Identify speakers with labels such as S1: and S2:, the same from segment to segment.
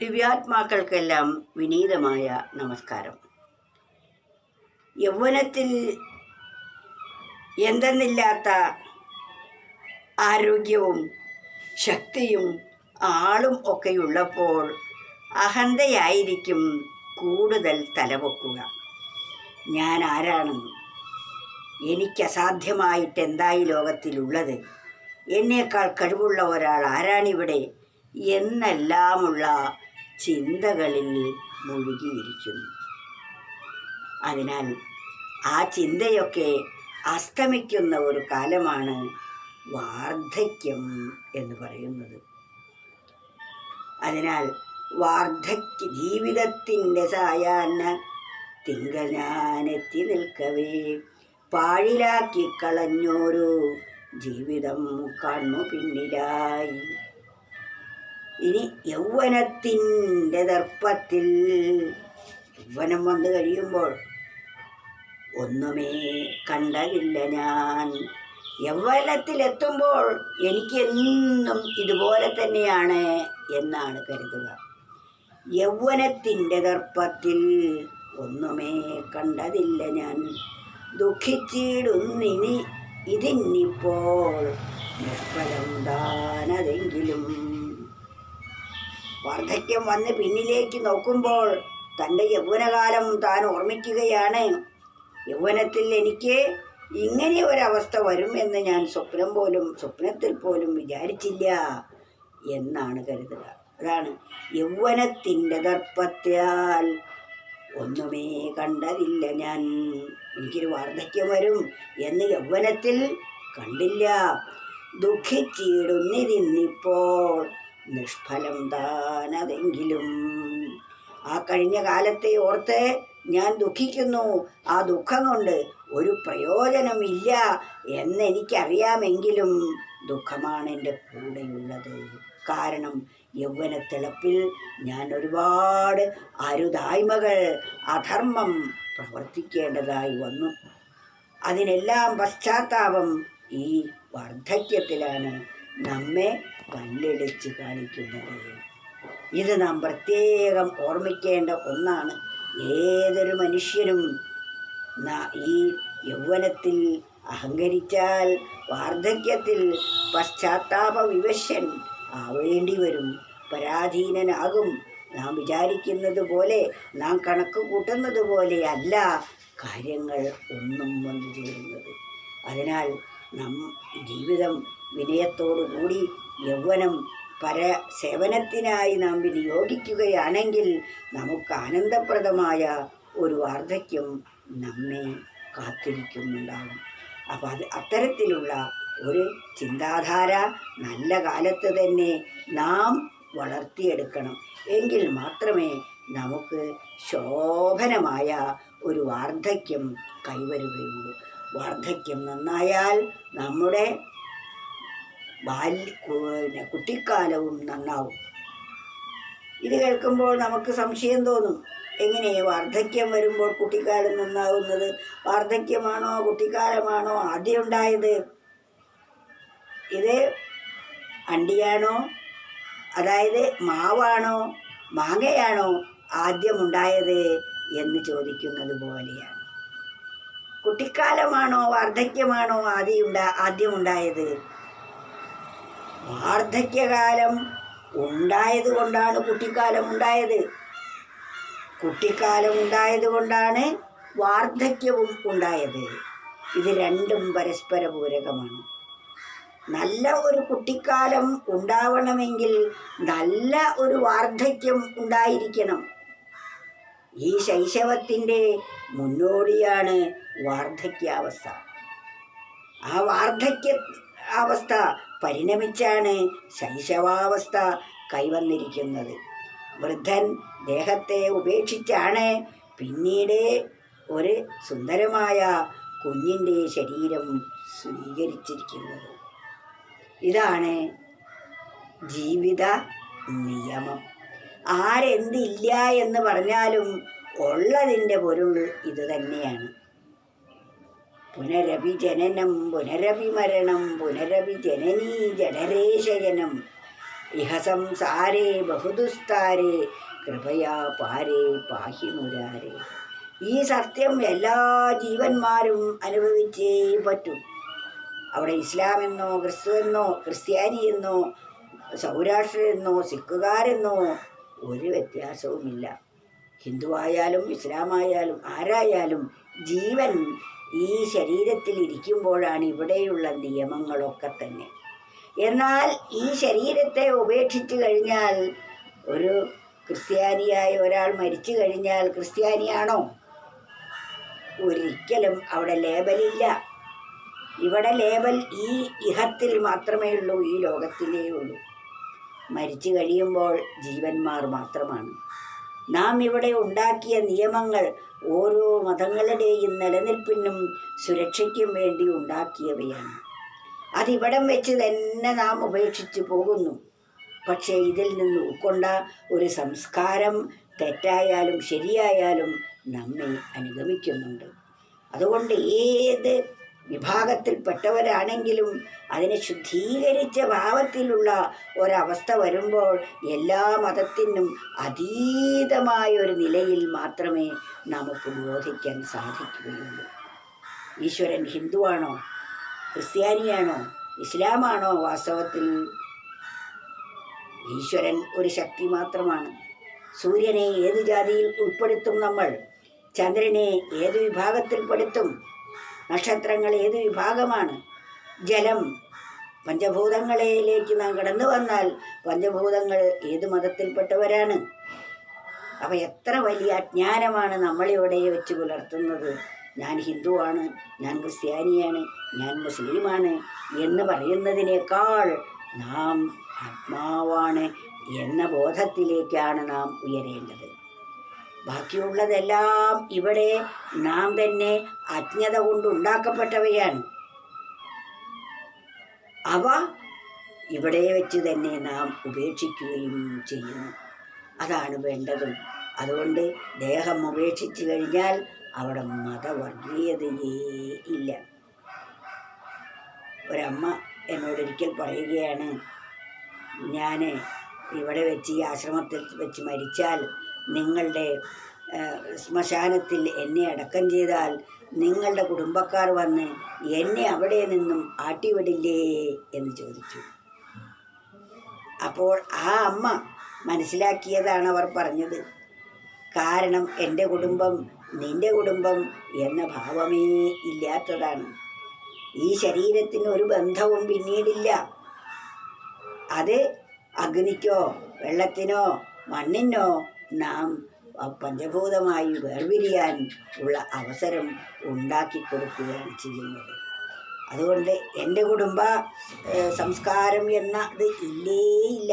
S1: ദിവ്യാത്മാക്കൾക്കെല്ലാം വിനീതമായ നമസ്കാരം. യൗവനത്തിൽ എന്തെന്നില്ലാത്ത ആരോഗ്യവും ശക്തിയും ആളും ഒക്കെയുള്ളപ്പോൾ അഹന്തയായിരിക്കും കൂടുതൽ തലപൊക്കുക ഞാൻ ആരാണെന്നും എനിക്ക് അസാധ്യമായിട്ട് എന്തായി ലോകത്തിലുള്ളത്? എന്നേക്കാൾ കഴിവുള്ള ഒരാൾ ആരാണിവിടെ? എന്നെല്ലാമുള്ള ചിന്തകളിൽ മുഴുകിയിരിക്കുന്നു. അതിനാൽ ആ ചിന്തയൊക്കെ അസ്തമിക്കുന്ന ഒരു കാലമാണ് വാർദ്ധക്യം എന്ന് പറയുന്നത്. അതിനാൽ വാർദ്ധക്യ ജീവിതത്തിന്റെ സായാഹ്ന തിങ്കൾ ഞാനെത്തി നിൽക്കവേ പാഴിലാക്കി കളഞ്ഞോരു ജീവിതം കണ്ണു പിന്നിലായി. ഇനി യൗവനത്തിന്റെ ദർപ്പത്തിൽ യൗവനം വന്നു കഴിയുമ്പോൾ ഒന്നുമേ കണ്ടതില്ല ഞാൻ. യൗവനത്തിലെത്തുമ്പോൾ എനിക്ക് എന്നും ഇതുപോലെ തന്നെയാണ് എന്നാണ് കരുതുക. യൗവനത്തിന്റെ ദർപ്പത്തിൽ ഒന്നുമേ കണ്ടതില്ല ഞാൻ. ദുഃഖിച്ചിടുന്നിനി ഇതിന്നിപ്പോൾ നിഷ്ഫലം താനതെങ്കിലും വാർദ്ധക്യം വന്ന് പിന്നിലേക്ക് നോക്കുമ്പോൾ തന്റെ യൗവനകാലം താൻ ഓർമ്മിക്കുകയാണ്. യൗവനത്തിൽ എനിക്ക് ഇങ്ങനെ ഒരവസ്ഥ വരും എന്ന് ഞാൻ സ്വപ്നം പോലും സ്വപ്നത്തിൽ പോലും വിചാരിച്ചില്ല എന്നാണ് കരുതുക. അതാണ് യൗവനത്തിന്റെ ദർപ്പത്താൽ ഒന്നുമേ കണ്ടതില്ല ഞാൻ. എനിക്കൊരു വാർദ്ധക്യം വരും എന്ന് യൗവനത്തിൽ കണ്ടില്ല. ദുഃഖിച്ചിടുന്നിതിന്നിപ്പോൾ നിഷ്ഫലം താനതെങ്കിലും. ആ കഴിഞ്ഞ കാലത്തെ ഓർത്ത് ഞാൻ ദുഃഖിക്കുന്നു. ആ ദുഃഖം കൊണ്ട് ഒരു പ്രയോജനമില്ല എന്നെനിക്കറിയാമെങ്കിലും ദുഃഖമാണ് എന്റെ കൂടെയുള്ളത് കാരണം യൗവനത്തിളപ്പിൽ ഞാൻ ഒരുപാട് അരുതായ്മകൾ അധർമ്മം പ്രവർത്തിക്കേണ്ടതായി വന്നു. അതിനെല്ലാം പശ്ചാത്താപം ഈ വാർദ്ധക്യത്തിലാണ്. നമ്മെ കല്ലെടുച്ച് കാണിക്കുന്നത്. ഇത് നാം പ്രത്യേകം ഓർമ്മിക്കേണ്ട ഒന്നാണ്. ഏതൊരു മനുഷ്യനും ഈ യൗവനത്തിൽ അഹങ്കരിച്ചാൽ വാർദ്ധക്യത്തിൽ പശ്ചാത്താപ വിവശൻ ആവേണ്ടി വരും പരാധീനനാകും. നാം വിചാരിക്കുന്നത് പോലെ നാം കണക്ക് കൂട്ടുന്നത് പോലെയല്ല കാര്യങ്ങൾ ഒന്നും വന്നു ചേരുന്നത്. അതിനാൽ നം ജീവിതം വിനയത്തോടു കൂടി യൗവനം പര സേവനത്തിനായി നാം വിനിയോഗിക്കുകയാണെങ്കിൽ നമുക്ക് ആനന്ദപ്രദമായ ഒരു വാർദ്ധക്യം നമ്മെ കാത്തിരിക്കുന്നുണ്ടാകും. അപ്പോൾ അത് അത്തരത്തിലുള്ള ഒരു ചിന്താധാര നല്ല കാലത്ത് തന്നെ നാം വളർത്തിയെടുക്കണം. എങ്കിൽ മാത്രമേ നമുക്ക് ശോഭനമായ ഒരു വാർദ്ധക്യം കൈവരുകയുള്ളൂ. വാർദ്ധക്യം നന്നായാൽ നമ്മുടെ ബാല്യ കുട്ടിക്കാലവും നന്നാവും. ഇത് കേൾക്കുമ്പോൾ നമുക്ക് സംശയം തോന്നും എങ്ങനെ വാർദ്ധക്യം വരുമ്പോൾ കുട്ടിക്കാലം നന്നാവുന്നത്? വാർദ്ധക്യമാണോ കുട്ടിക്കാലമാണോ? ആദ്യം ഉണ്ടായത് ഇത് അണ്ടിയാണോ? അതായത് മാവാണോ? മാങ്ങയാണോ ആദ്യമുണ്ടായത് എന്ന് ചോദിക്കുന്നത് പോലെയാണ്. കുട്ടിക്കാലമാണോ വാർദ്ധക്യമാണോ ആദ്യം ഉണ്ടാ ആദ്യമുണ്ടായത് വാർദ്ധക്യകാലം ഉണ്ടായത് കൊണ്ടാണ് കുട്ടിക്കാലം ഉണ്ടായത്. കുട്ടിക്കാലം ഉണ്ടായത് കൊണ്ടാണ് വാർദ്ധക്യവും ഉണ്ടായത്. ഇത് രണ്ടും പരസ്പര പൂരകമാണ് നല്ല ഒരു കുട്ടിക്കാലം ഉണ്ടാവണമെങ്കിൽ നല്ല ഒരു വാർദ്ധക്യം ഉണ്ടായിരിക്കണം. ഈ ശൈശവത്തിന്റെ മുന്നോടിയാണ് വാർദ്ധക്യാവസ്ഥ. ആ വാർദ്ധക്യ അവസ്ഥ പരിണമിച്ചാണ് ശൈശവാവസ്ഥ കൈവന്നിരിക്കുന്നത്. വൃദ്ധൻ ദേഹത്തെ ഉപേക്ഷിച്ചാണ് പിന്നീട് ഒരു സുന്ദരമായ കുഞ്ഞിന്റെ ശരീരം സ്വീകരിച്ചിരിക്കുന്നത്. ഇതാണ് ജീവിത നിയമം. ആരെന്തില്ല എന്ന് പറഞ്ഞാലും ഉള്ളതിന്റെ പൊരുൾ ഇത് തന്നെയാണ് പുനരപി ജനനം പുനരപി മരണം പുനരപി ജനനീ ജനരേശയനം. ഇഹ സംസാരേ ബഹുദുസ്താരേ കൃപയാ പാരേ പാഹി മുരാരേ. ഈ സത്യം എല്ലാ ജീവന്മാരും അനുഭവിച്ചേ പറ്റൂ. അവിടെ ഇസ്ലാമെന്നോ ക്രിസ്തുവെന്നോ ക്രിസ്ത്യാനിയെന്നോ സൗരാഷ്ട്രരെന്നോ സിഖുകാരെന്നോ ഒരു വ്യത്യാസവുമില്ല. ഹിന്ദു ആയാലും ഇസ്ലാമായാലും ആരായാലും ജീവൻ ഈ ശരീരത്തിൽ ഇരിക്കുമ്പോഴാണ് ഇവിടെയുള്ള നിയമങ്ങളൊക്കെ തന്നെ. എന്നാൽ ഈ ശരീരത്തെ ഉപേക്ഷിച്ച് കഴിഞ്ഞാൽ ഒരു ക്രിസ്ത്യാനിയായ ഒരാൾ മരിച്ചു കഴിഞ്ഞാൽ ക്രിസ്ത്യാനിയാണോ? ഒരിക്കലും അവിടെ ലേബലില്ല. ഇവിടെ ലേബൽ ഈ ഇഹത്തിൽ മാത്രമേ ഉള്ളൂ ഈ ലോകത്തിലേ ഉള്ളൂ. മരിച്ചു കഴിയുമ്പോൾ ജീവന്മാർ മാത്രമാണ്. നാം ഇവിടെ ഉണ്ടാക്കിയ നിയമങ്ങൾ ഓരോ മതങ്ങളുടെയും നിലനിൽപ്പിനും സുരക്ഷയ്ക്കും വേണ്ടി ഉണ്ടാക്കിയവയാണ്. അതിവിടം വെച്ച് തന്നെ നാം ഉപേക്ഷിച്ചു പോകുന്നു. പക്ഷേ ഇതിൽ നിന്ന് ഉൾക്കൊണ്ട ഒരു സംസ്കാരം തെറ്റായാലും ശരിയായാലും നമ്മെ അനുഗമിക്കുന്നുണ്ട്. അതുകൊണ്ട് ഏത് വിഭാഗത്തിൽപ്പെട്ടവരാണെങ്കിലും അതിനെ ശുദ്ധീകരിച്ച ഭാവത്തിലുള്ള ഒരവസ്ഥ വരുമ്പോൾ എല്ലാ മതത്തിനും അതീതമായ ഒരു നിലയിൽ മാത്രമേ നമുക്ക് ബോധിക്കാൻ സാധിക്കുകയുള്ളൂ. ഈശ്വരൻ ഹിന്ദുവാണോ? ക്രിസ്ത്യാനിയാണോ? ഇസ്ലാമാണോ വാസ്തവത്തിൽ? ഈശ്വരൻ ഒരു ശക്തി മാത്രമാണ്. സൂര്യനെ ഏത് ജാതിയിൽ ഉൾപ്പെടുത്തും നമ്മൾ? ചന്ദ്രനെ ഏത് വിഭാഗത്തിൽപ്പെടുത്തും? നക്ഷത്രങ്ങൾ ഏത് വിഭാഗമാണ്? ജലം. പഞ്ചഭൂതങ്ങളിലേക്ക് നാം കടന്നു വന്നാൽ പഞ്ചഭൂതങ്ങൾ ഏത് മതത്തിൽപ്പെട്ടവരാണ്? അപ്പോൾ എത്ര വലിയ അജ്ഞാനമാണ് നമ്മളിവിടെ വെച്ച് പുലർത്തുന്നത്. ഞാൻ ഹിന്ദുവാണ് ഞാൻ ക്രിസ്ത്യാനിയാണ് ഞാൻ മുസ്ലിമാണ് എന്ന് പറയുന്നതിനേക്കാൾ നാം ആത്മാവാണ് എന്ന ബോധത്തിലേക്കാണ് നാം ഉയരേണ്ടത്. ബാക്കിയുള്ളതെല്ലാം ഇവിടെ നാം തന്നെ അജ്ഞത കൊണ്ടുണ്ടാക്കപ്പെട്ടവയാണ് അവ ഇവിടെ വെച്ച് തന്നെ നാം ഉപേക്ഷിക്കുകയും ചെയ്യുന്നു. അതാണ് വേണ്ടതും. അതുകൊണ്ട് ദേഹം ഉപേക്ഷിച്ചു കഴിഞ്ഞാൽ അവിടെ മതവർഗീയതയേ ഇല്ല. ഒരമ്മ എന്നോടൊരിക്കൽ പറയുകയാണ് ഞാൻ ഇവിടെ വെച്ച് ഈ ആശ്രമത്തിൽ വെച്ച് മരിച്ചാൽ നിങ്ങളുടെ ശ്മശാനത്തിൽ എന്നെ അടക്കം ചെയ്താൽ നിങ്ങളുടെ കുടുംബക്കാർ വന്ന് എന്നെ അവിടെ നിന്നും ആട്ടിവിടില്ലേ എന്ന് ചോദിച്ചു. അപ്പോൾ ആ അമ്മ മനസ്സിലാക്കിയതാണ് അവർ പറഞ്ഞത്. കാരണം എന്റെ കുടുംബം നിന്റെ കുടുംബം എന്ന ഭാവമേ ഇല്ലാത്തതാണ്. ഈ ശരീരത്തിന് ഒരു ബന്ധവും പിന്നീടില്ല. അത് അഗ്നിക്കോ വെള്ളത്തിനോ മണ്ണിനോ നാം പഞ്ചഭൂതമായി വേർപിരിയാൻ ഉള്ള അവസരം ഉണ്ടാക്കി കൊടുക്കുകയാണ് ചെയ്യുന്നത്. അതുകൊണ്ട് എന്റെ കുടുംബ സംസ്കാരം എന്ന ഇത് ഇല്ലേ ഇല്ല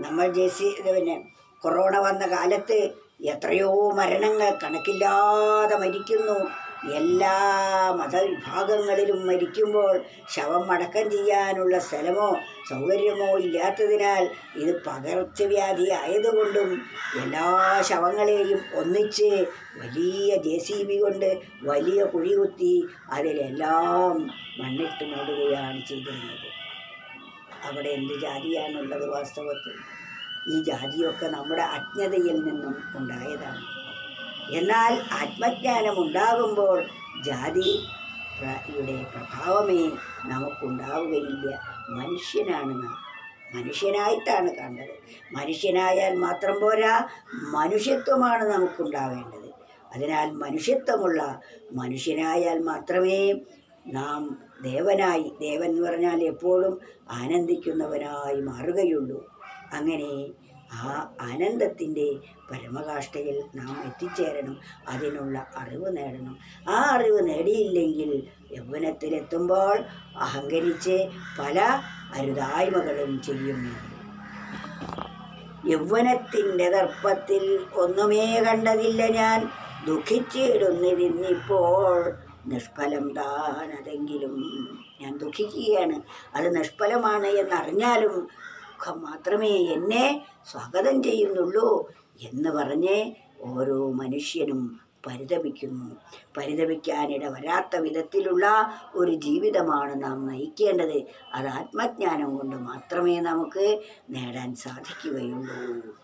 S1: നമ്മൾ ജേസി പിന്നെ കൊറോണ വന്ന കാലത്ത് എത്രയോ മരണങ്ങൾ കണക്കില്ലാതെ മരിക്കുന്നു. എല്ലാ മതവിഭാഗങ്ങളിലും മരിക്കുമ്പോൾ ശവം അടക്കം ചെയ്യാനുള്ള സ്ഥലമോ സൗകര്യമോ ഇല്ലാത്തതിനാൽ ഇത് പകർച്ചവ്യാധി ആയതുകൊണ്ടും എല്ലാ ശവങ്ങളെയും ഒന്നിച്ച് വലിയ ജെ സി ബി കൊണ്ട് വലിയ കുഴി കുത്തി അതിലെല്ലാം മണ്ണിട്ട് മൂടുകയാണ് ചെയ്തിരുന്നത്. അവിടെ എന്ത് ജാതിയാണുള്ളത് വാസ്തവത്തിൽ? ഈ ജാതിയൊക്കെ നമ്മുടെ അജ്ഞതയിൽ നിന്നും ഉണ്ടായതാണ്. എന്നാൽ ആത്മജ്ഞാനം ഉണ്ടാകുമ്പോൾ ജാതി യുടെ പ്രഭാവമേ നമുക്കുണ്ടാവുകയില്ല. മനുഷ്യനാണ് നാം. മനുഷ്യനായിട്ടാണ് കണ്ടത്. മനുഷ്യനായാൽ മാത്രം പോരാ മനുഷ്യത്വമാണ് നമുക്കുണ്ടാവേണ്ടത്. അതിനാൽ മനുഷ്യത്വമുള്ള മനുഷ്യനായാൽ മാത്രമേ നാം ദേവനായി ദേവൻ എന്ന് പറഞ്ഞാൽ എപ്പോഴും ആനന്ദിക്കുന്നവനായി മാറുകയുള്ളൂ. അങ്ങനെ ആ ആനന്ദത്തിന്റെ പരമകാഷ്ഠയിൽ നാം എത്തിച്ചേരണം അതിനുള്ള അറിവ് നേടണം. ആ അറിവ് നേടിയില്ലെങ്കിൽ യൗവനത്തിലെത്തുമ്പോൾ അഹങ്കരിച്ച് പല അരുതായ്മകളും ചെയ്യും. യൗവനത്തിന്റെ ദർപ്പത്തിൽ ഒന്നുമേ കണ്ടതില്ല ഞാൻ. ദുഃഖിച്ചിടുന്നിരുന്നിപ്പോൾ നിഷ്ഫലം താൻ അതെങ്കിലും ഞാൻ ദുഃഖിക്കുകയാണ്. അത് നിഷ്ഫലമാണ് എന്നറിഞ്ഞാലും ദുഃഖം മാത്രമേ എന്നെ സ്വാഗതം ചെയ്യുന്നുള്ളൂ എന്ന് പറഞ്ഞ് ഓരോ മനുഷ്യനും പരിതപിക്കുന്നു. പരിതപിക്കാനിട വരാത്ത വിധത്തിലുള്ള ഒരു ജീവിതമാണ് നാം നയിക്കേണ്ടത്. അത് ആത്മജ്ഞാനം കൊണ്ട് മാത്രമേ നമുക്ക് നേടാൻ സാധിക്കുകയുള്ളൂ.